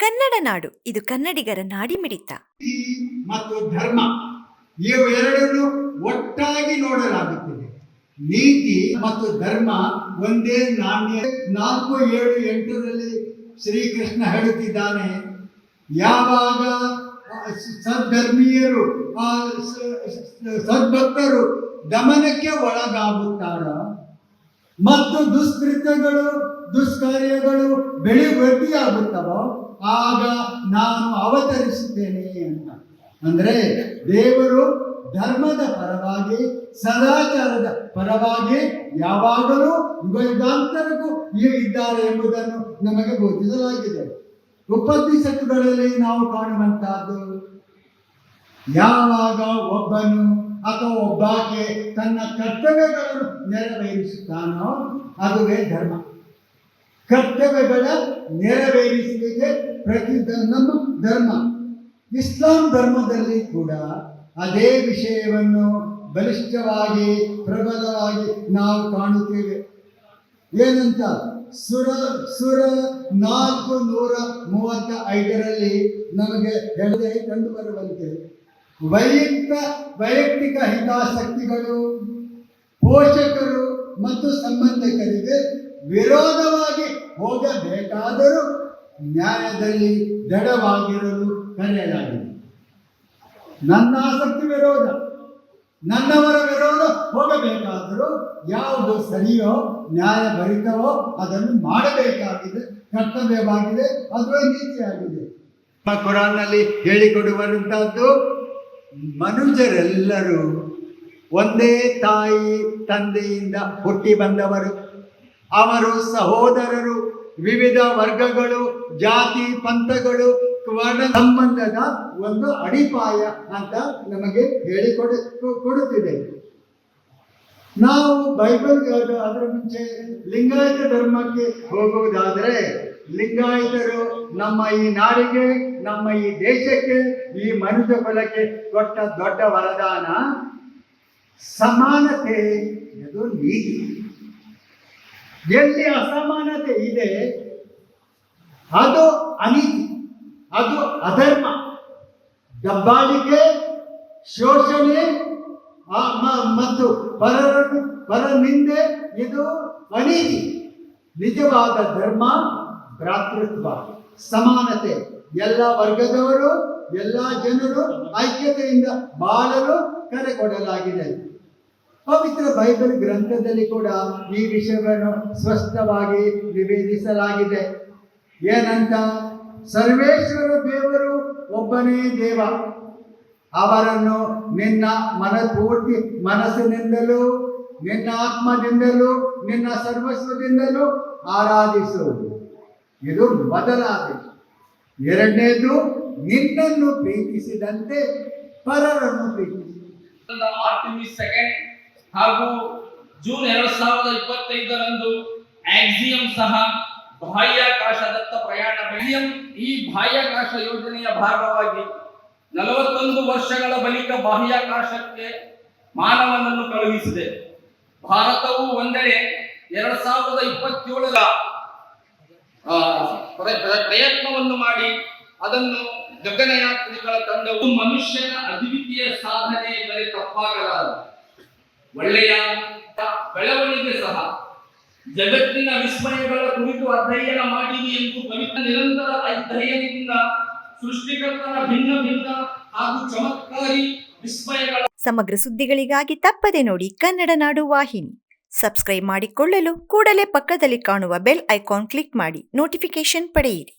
ಕನ್ನಡ ನಾಡು, ಇದು ಕನ್ನಡಿಗರ ನಾಡಿಮಿಡಿತ. ಮಿಡಿತ ಮತ್ತು ಧರ್ಮ ಇವೆರಡನ್ನು ಒಟ್ಟಾಗಿ ನೋಡಲಾಗುತ್ತದೆ. ನೀತಿ ಮತ್ತು ಧರ್ಮ ಒಂದೇ ನಾಣ್ಯ. ನಾಲ್ಕು ಏಳು ಎಂಟರಲ್ಲಿ ಶ್ರೀಕೃಷ್ಣ ಹೇಳುತ್ತಿದ್ದಾನೆ, ಯಾವಾಗ ಸದ್ಧರ್ಮೀಯರು ಸದ್ಭಕ್ತರು ದಮನಕ್ಕೆ ಒಳಗಾಗುತ್ತಾರ, ಮತ್ತು ದುಷ್ಕೃತ್ಯಗಳು, ದುಷ್ಕಾರ್ಯಗಳು ಬೆಳಿ ವೃದ್ಧಿಯಾಗುತ್ತವೋ ಆಗ ನಾನು ಅವತರಿಸುತ್ತೇನೆ ಅಂತ. ಅಂದ್ರೆ ದೇವರು ಧರ್ಮದ ಪರವಾಗಿ, ಸದಾಚಾರದ ಪರವಾಗಿ ಯಾವಾಗಲೂ ಯುಗಾಂತರಕ್ಕೂ ಇದ್ದಾರೆ ಎಂಬುದನ್ನು ನಮಗೆ ಬೋಧಿಸಲಾಗಿದೆ. ಉಪನಿಷತ್ತುಗಳಲ್ಲಿ ನಾವು ಕಾಣುವಂತಹದ್ದು ಯಾವಾಗ ಒಬ್ಬನು ಅಥವಾ ಒಬ್ಬಾಕೆ ತನ್ನ ಕರ್ತವ್ಯಗಳನ್ನು ನೆರವೇರಿಸುತ್ತಾನೋ ಅದುವೇ ಧರ್ಮ. ಕರ್ತವ್ಯಗಳ ನೆರವೇರಿಸುವಿಕೆ ಪ್ರತಿ ನಮ್ಮ ಧರ್ಮ. ಇಸ್ಲಾಂ ಧರ್ಮದಲ್ಲಿ ಕೂಡ ಅದೇ ವಿಷಯವನ್ನು ಬಲಿಷ್ಠವಾಗಿ, ಪ್ರಬಲವಾಗಿ ನಾವು ಕಾಣುತ್ತೇವೆ. ಏನಂತ? ಸುರ ಸುರ ನಾಲ್ಕು ನೂರ ಮೂವತ್ತ ಐದರಲ್ಲಿ ನಮಗೆ ಹೇಳದೆ ಕಂಡು ಬರುವಂತೆ ವೈಯಕ್ತ, ವೈಯಕ್ತಿಕ ಹಿತಾಸಕ್ತಿಗಳು ಪೋಷಕರು ಮತ್ತು ಸಂಬಂಧಿಕರಿಗೆ ವಿರೋಧವಾಗಿ ಹೋಗಬೇಕಾದರೂ ನ್ಯಾಯದಲ್ಲಿ ದಡವಾಗಿರಲು ಕರೆಯಲಾಗಿದೆ. ನನ್ನ ಆಸಕ್ತಿ ವಿರೋಧ, ನನ್ನವರ ವಿರೋಧ ಹೋಗಬೇಕಾದರೂ ಯಾವುದು ಸರಿಯೋ ನ್ಯಾಯಭರಿತವೋ ಅದನ್ನು ಮಾಡಬೇಕಾಗಿದೆ, ಕರ್ತವ್ಯವಾಗಿದೆ ಅದುವೇ ನೀತಿಯಾಗಿದೆ. ಕುರಾನ್ನಲ್ಲಿ ಹೇಳಿಕೊಡುವಂತಹದ್ದು ಮನುಜರೆಲ್ಲರೂ ಒಂದೇ ತಾಯಿ ತಂದೆಯಿಂದ ಹುಟ್ಟಿ ಬಂದವರು. ಅವರು ಸಹೋದರರು, ವಿವಿಧ ವರ್ಗಗಳು, ಜಾತಿ, ಪಂಥಗಳು, ವರ್ಣ ಸಂಬಂಧದ ಒಂದು ಅಡಿಪಾಯ ಅಂತ ನಮಗೆ ಹೇಳಿಕೊಡ ಕೊಡುತ್ತಿದೆ. ನಾವು ಬೈಬಲ್ ಅದರ ಮುಂಚೆ ಲಿಂಗಾಯತ ಧರ್ಮಕ್ಕೆ ಹೋಗುವುದಾದರೆ, ಲಿಂಗಾಯತರು ನಮ್ಮ ಈ ನಾಡಿಗೆ, ನಮ್ಮ ಈ ದೇಶಕ್ಕೆ, ಈ ಮನುಷ್ಯ ಕುಲಕ್ಕೆ ಕೊಟ್ಟ ದೊಡ್ಡ ವರದಾನ ಸಮಾನತೆ ಇದು ನೀತಿ. ಎಲ್ಲಿ ಅಸಮಾನತೆ ಇದೆ, ಅದು ಅನೀತಿ, ಅದು ಅಧರ್ಮ. ದಬ್ಬಾಳಿಕೆ, ಶೋಷಣೆ ಮತ್ತು ಪರರನ್ನು ಪರ ನಿಂದೆ ಇದು ಅನೀತಿ. ನಿಜವಾದ ಧರ್ಮ, ಭ್ರಾತೃತ್ವ, ಸಮಾನತೆ. ಎಲ್ಲ ವರ್ಗದವರು ಎಲ್ಲ ಜನರು ಐಕ್ಯತೆಯಿಂದ ಬಾಳಲು ಕರೆ ಕೊಡಲಾಗಿದೆ. ಪವಿತ್ರ ಬೈಬಲ್ ಗ್ರಂಥದಲ್ಲಿ ಕೂಡ ಈ ವಿಷಯವನ್ನು ಸ್ಪಷ್ಟವಾಗಿ ನಿವೇದಿಸಲಾಗಿದೆ ಏನಂತ? ಸರ್ವೇಶ್ವರ ದೇವರು ಒಬ್ಬನೇ ದೇವ. ಅವರನ್ನು ನಿನ್ನ ಮನ ಪೂರ್ತಿ ಮನಸ್ಸಿನಿಂದಲೂ, ನಿನ್ನ ಆತ್ಮದಿಂದಲೂ, ನಿನ್ನ ಸರ್ವಸ್ವದಿಂದಲೂ ಆರಾಧಿಸುವುದು ಇದು ಮೊದಲ ಎರಡನೇದು ನಿನ್ನನ್ನು ಪ್ರೀತಿಸಿದಂತೆ ಪರರನ್ನು ಪ್ರೀತಿಸಿ. ಸೆಕೆಂಡ್ ಹಾಗೂ ಜೂನ್ ಎರಡು ಸಾವಿರದ ಇಪ್ಪತ್ತೈದರಂದು ಆಕ್ಸಿಯಂ ಸಹ ಬಾಹ್ಯಾಕಾಶದತ್ತ ಪ್ರಯಾಣ ಈ ಬಾಹ್ಯಾಕಾಶ ಯೋಜನೆಯ ಭಾಗವಾಗಿ ನಲವತ್ತೊಂದು ವರ್ಷಗಳ ಬಳಿಕ ಬಾಹ್ಯಾಕಾಶಕ್ಕೆ ಮಾನವನನ್ನು ಕಳುಹಿಸಿದೆ. ಭಾರತವು ಒಂದೆಡೆ ಎರಡ್ ಸಾವಿರದ ಇಪ್ಪತ್ತೇಳರ ಪ್ರಯತ್ನವನ್ನು ಮಾಡಿ ಅದನ್ನು ಗಗನಯಾತ್ರಿಗಳ ತಂಡವು ಮನುಷ್ಯನ ಅದ್ವಿತೀಯ ಸಾಧನೆಯಲ್ಲಿ ತಪ್ಪಾಗಲಾರದು. ಒಳ್ಳೆಯ ಬೆಳವಣಿಗೆ ಸಹ. ಜಗತ್ತಿನ ವಿಸ್ಮಯಗಳ ಕುರಿತು ಅಧ್ಯಯನ ಮಾಡಿದೆ ಎಂದು ಕವಿತ ನಿರಂತರ ಅಧ್ಯಯನದಿಂದ ಸೃಷ್ಟಿಕರ್ತನ ಭಿನ್ನ ಭಿನ್ನ ಹಾಗೂ ಚಮತ್ಕಾರಿ ವಿಸ್ಮಯಗಳ ಸಮಗ್ರ ಸುದ್ದಿಗಳಿಗಾಗಿ ತಪ್ಪದೆ ನೋಡಿ ಕನ್ನಡ ನಾಡು ವಾಹಿನಿ. ಸಬ್ಸ್ಕ್ರೈಬ್ ಮಾಡಿಕೊಳ್ಳಲು ಕೂಡಲೇ ಪಕ್ಕದಲ್ಲಿ ಕಾಣುವ ಬೆಲ್ ಐಕಾನ್ ಕ್ಲಿಕ್ ಮಾಡಿ ನೋಟಿಫಿಕೇಶನ್ ಪಡೆಯಿರಿ.